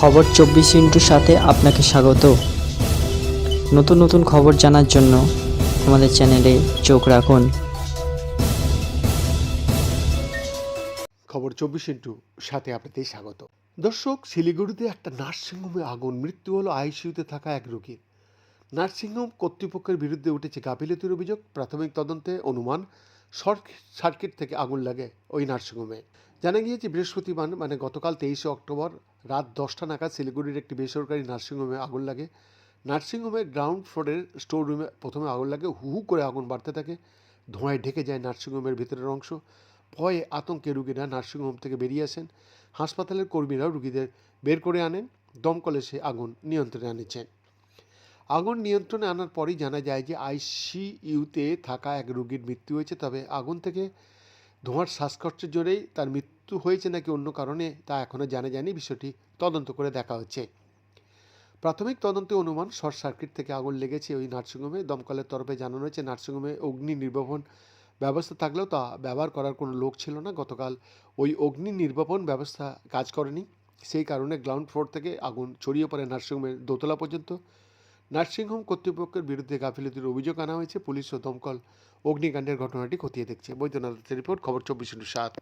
খবর চব্বিশ ইন্টুর সাথে আপনাকে স্বাগত। নতুন নতুন খবর জানার জন্য আমাদের চ্যানেলে চোখ রাখুন। খবর চব্বিশ ইন্টু সাথে আপনাদের স্বাগত। দর্শক, শিলিগুড়িতে একটা নার্সিংহোমে আগুন, মৃত্যু হলো আইসিইউতে থাকা এক রোগীর। নার্সিংহোম কর্তৃপক্ষের বিরুদ্ধে উঠেছে গাফিলতির অভিযোগ, প্রাথমিক তদন্তে অনুমান, শর্ট সার্কিট থেকে আগুন লাগে ওই নার্সিংহোমে। জানা গিয়েছে, বৃহস্পতিবার মানে গতকাল তেইশে অক্টোবর রাত দশটা নাগাদ শিলিগুড়ির একটি বেসরকারি নার্সিংহোমে আগুন লাগে। নার্সিংহোমের গ্রাউন্ড ফ্লোরের স্টোর রুমে প্রথমে আগুন লাগে হু হু করে আগুন বাড়তে থাকে, ধোঁয়ায় ঢেকে যায় নার্সিংহোমের ভিতরের অংশ, ভয়ে আতঙ্কে রুগীরা নার্সিংহোম থেকে বেরিয়ে আসেন। হাসপাতালের কর্মীরাও রুগীদের বের করে আনেন, দমকলে সে আগুন নিয়ন্ত্রণে আনেছেন আগুন নিয়ন্ত্রণে আনার পরই জানা যায় যে, আইসিইউতে থাকা এক রুগীর মৃত্যু হয়েছে, তবে আগুন থেকে ধোঁয়ার শ্বাসকষ্টের জোরেই তার মৃত্যু হয়েছে নাকি অন্য কারণে তা এখনও জানা যায়নি। বিষয়টি তদন্ত করে দেখা হচ্ছে। প্রাথমিক তদন্তে অনুমান শর্ট সার্কিট থেকে আগুন লেগেছে ওই নার্সিংহোমে। দমকলের তরফে জানানো হয়েছে, নার্সিংহোমে অগ্নি নির্বাপন ব্যবস্থা থাকলেও তা ব্যবহার করার কোনো লোক ছিল না। গতকাল ওই অগ্নি নির্বাপন ব্যবস্থা কাজ করেনি। সেই কারণে গ্রাউন্ড ফ্লোর থেকে আগুন ছড়িয়ে পড়ে নার্সিংহোমের দোতলা পর্যন্ত। নার্সিংহোম কর্তৃপক্ষের বিরুদ্ধে গাফিলতির অভিযোগ আনা হয়েছে। পুলিশ ও দমকল অগ্নিকাণ্ডের ঘটনাটি খতিয়ে দেখছে। বৈদ্যনাথের রিপোর্ট, খবর চব্বিশ সাত।